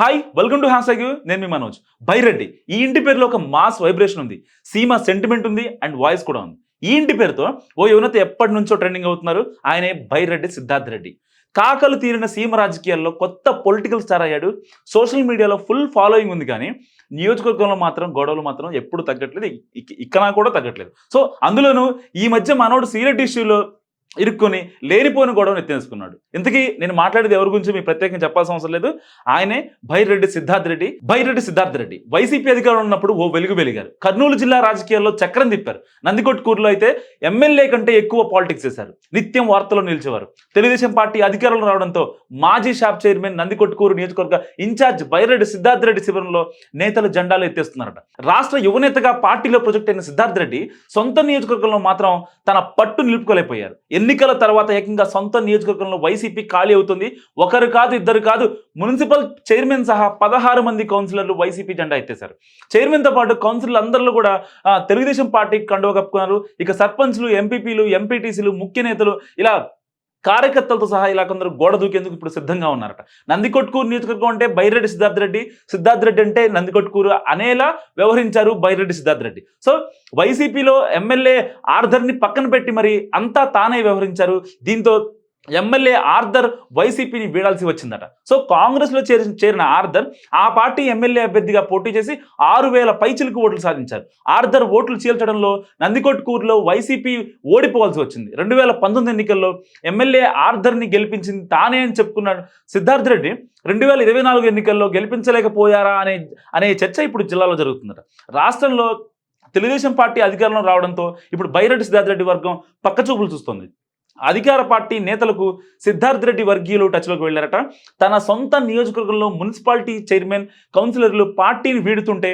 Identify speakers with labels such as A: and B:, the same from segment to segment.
A: Hi welcome to hash నేను మీ మనోజ్. బైరెడ్డి ఈ ఇంటి పేరులో ఒక మాస్ వైబ్రేషన్ ఉంది. సీమా సెంటిమెంట్ ఉంది అండ్ వాయిస్ కూడా ఉంది. ఈ ఇంటి పేరుతో ఓ యువనత ఎప్పటి నుంచో ట్రెండింగ్ అవుతున్నారు? ఆయనే బైరెడ్డి సిద్ధార్థ్ రెడ్డి. కాకలు తీరిన సీమ రాజకీయాల్లో కొత్త పొలిటికల్ స్టార్ అయ్యాడు. సోషల్ మీడియాలో ఫుల్ ఫాలోయింగ్ ఉంది కానీ నియోజకవర్గంలో మాత్రం గొడవలు మాత్రం ఎప్పుడు తగ్గట్లేదు ఇక్కడ కూడా తగ్గట్లేదు. సో అందులోనూ ఈ మధ్య మనోడు సీరియట్ ఇష్యూలో ఇరుక్కుని లేనిపోని గొడవను ఎత్తేసుకున్నాడు. ఇంతకీ నేను మాట్లాడేది ఎవరి గురించి మీకు ప్రత్యేకంగా చెప్పాల్సిన అవసరం లేదు. ఆయనే భైరెడ్డి సిద్ధార్థ్ రెడ్డి. భైరెడ్డి సిద్ధార్థ్ రెడ్డి. వైసీపీ అధికారంలో ఉన్నప్పుడు ఓ వెలుగు వెలిగారు. కర్నూలు జిల్లా రాజకీయాల్లో చక్రం తిప్పారు. నందికొట్కూరులో అయితే ఎమ్మెల్యే కంటే ఎక్కువ పాలిటిక్స్ చేశారు. నిత్యం వార్తల్లో నిలిచేవారు. తెలుగుదేశం పార్టీ అధికారంలో రావడంతో మాజీ షాప్ చైర్మన్ నందికొట్కూరు నియోజకవర్గ ఇన్ఛార్జ్ బైరెడ్డి సిద్ధార్థ్ రెడ్డి శిబిరంలో నేతలు జెండాలు ఎత్తేస్తున్నారట. రాష్ట్ర యువనేతగా పార్టీలో ప్రొజెక్ట్ అయిన సిద్ధార్థ్ రెడ్డి సొంత నియోజకవర్గంలో మాత్రం తన పట్టు నిలుపుకోలేకపోయారు. ఎన్నికల తర్వాత ఏకంగా సొంత నియోజకవర్గంలో వైసీపీ ఖాళీ అవుతుంది. ఒకరు కాదు ఇద్దరు కాదు మున్సిపల్ చైర్మన్ సహా పదహారు మంది కౌన్సిలర్లు వైసీపీ జెండా ఎత్తేశారు. చైర్మన్తో పాటు కౌన్సిలర్లు అందరిలో కూడా తెలుగుదేశం పార్టీకి కండువ కప్పుకున్నారు. ఇక సర్పంచ్లు ఎంపీపీలు ఎంపీటీసీలు ముఖ్య నేతలు ఇలా కార్యకర్తలతో సహా ఇలా కొందరు గోడ దూకేందుకు ఇప్పుడు సిద్ధంగా ఉన్నారట. నందికొట్కూరు నియోజకవర్గం అంటే బైరెడ్డి సిద్ధార్థ్ రెడ్డి. సిద్ధార్థ్ రెడ్డి అంటే నందికొట్కూరు అనేలా వ్యవహరించారు బైరెడ్డి సిద్ధార్థ్ రెడ్డి. సో వైసీపీలో ఎమ్మెల్యే ఆర్ధర్ని పక్కన పెట్టి మరి అంతా తానే వ్యవహరించారు. దీంతో ఎమ్మెల్యే ఆర్థర్ వైసీపీని వీడాల్సి వచ్చిందట. సో కాంగ్రెస్లో చేరి చేరిన ఆర్థర్ ఆ పార్టీ ఎమ్మెల్యే అభ్యర్థిగా పోటీ చేసి ఆరు వేల పైచిలకు ఓట్లు సాధించారు. ఆర్థర్ ఓట్లు చీల్చడంలో నందికొట్కూరులో వైసీపీ ఓడిపోవాల్సి వచ్చింది. రెండు వేల పంతొమ్మిది ఎన్నికల్లో ఎమ్మెల్యే ఆర్థర్ని గెలిపించింది తానే అని చెప్పుకున్నాడు సిద్ధార్థ రెడ్డి రెండు వేల ఇరవై నాలుగు ఎన్నికల్లో గెలిపించలేకపోయారా అనే అనే చర్చ ఇప్పుడు జిల్లాలో జరుగుతుందట. రాష్ట్రంలో తెలుగుదేశం పార్టీ అధికారంలో రావడంతో ఇప్పుడు బైరెడ్డి సిద్ధార్థ రెడ్డి వర్గం పక్కచూపులు చూస్తుంది. అధికార పార్టీ నేతలకు సిద్ధార్థ్ రెడ్డి వర్గీయులు టచ్లోకి వెళ్ళారట. తన సొంత నియోజకవర్గంలో మున్సిపాలిటీ చైర్మన్ కౌన్సిలర్లు పార్టీని వీడుతుంటే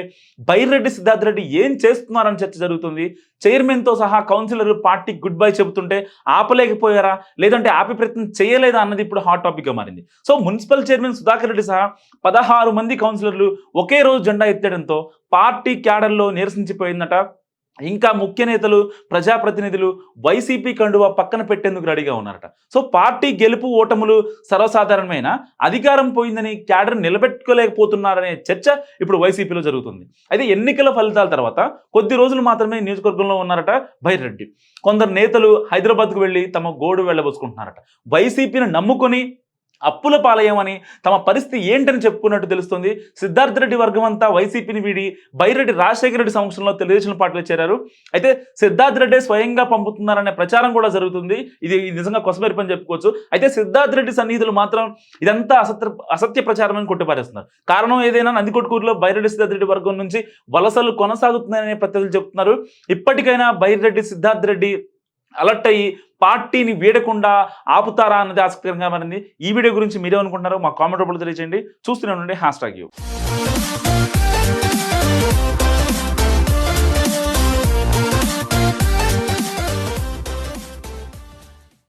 A: బైరెడ్డి సిద్ధార్థ్ రెడ్డి ఏం చేస్తున్నారని చర్చ జరుగుతుంది. చైర్మన్తో సహా కౌన్సిలర్లు పార్టీ గుడ్ బై చెబుతుంటే ఆపలేకపోయారా? లేదంటే ఆపే ప్రయత్నం చేయలేదా అన్నది ఇప్పుడు హాట్ టాపిక్గా మారింది. So municipal chairman Sudhakar Reddy సహా పదహారు మంది కౌన్సిలర్లు ఒకే రోజు జెండా ఎత్తడంతో పార్టీ క్యాడర్లో నిరసించిపోయిందట. ఇంకా ముఖ్య నేతలు ప్రజాప్రతినిధులు వైసీపీ కండువా పక్కన పెట్టేందుకు రెడీగా ఉన్నారట. సో పార్టీ గెలుపు ఓటములు సర్వసాధారణమైన? అధికారం పోయిందని క్యాడర్ నిలబెట్టుకోలేకపోతున్నారనే చర్చ ఇప్పుడు వైసీపీలో జరుగుతుంది. అయితే ఎన్నికల ఫలితాల తర్వాత కొద్ది రోజులు మాత్రమే నియోజకవర్గంలో ఉన్నారట భైరెడ్డి. కొందరు నేతలు హైదరాబాద్కు వెళ్ళి తమ గోడు వెళ్ళబోసుకుంటున్నారట. వైసీపీని నమ్ముకొని అప్పుల పాలయమని తమ పరిస్థితి ఏంటని చెప్పుకున్నట్టు తెలుస్తుంది. సిద్ధార్థ రెడ్డి వర్గం అంతా వైసీపీని వీడి బైరెడ్డి రాజశేఖర రెడ్డి సమక్షంలో తెలుగుదేశం పార్టీలో చేరారు. అయితే సిద్ధార్థ రెడ్డి స్వయంగా పంపుతున్నారనే ప్రచారం కూడా జరుగుతుంది. ఇది నిజంగా కొసమెరి పని చెప్పుకోవచ్చు. అయితే సిద్ధార్థ రెడ్డి సన్నిహితులు మాత్రం ఇదంతా అసత్య అసత్య ప్రచారం అని కొట్టిపారేస్తున్నారు. కారణం ఏదైనా నందికొట్కూరులో బైరెడ్డి సిద్ధార్థ రెడ్డి వర్గం నుంచి వలసలు కొనసాగుతున్నాయనే ప్రత్యర్థులు చెప్తున్నారు. ఇప్పటికైనా బైరెడ్డి సిద్ధార్థ రెడ్డి అలర్ట్ అయ్యి పార్టీని వీడకుండా ఆపుతారా అన్నది ఆసక్తికరంగా మారింది. ఈ వీడియో గురించి మీరేమనుకుంటున్నారో మా కామెంట్ రూపంలో తెలియజేయండి చూస్తూనే ఉండండి. Hash tag you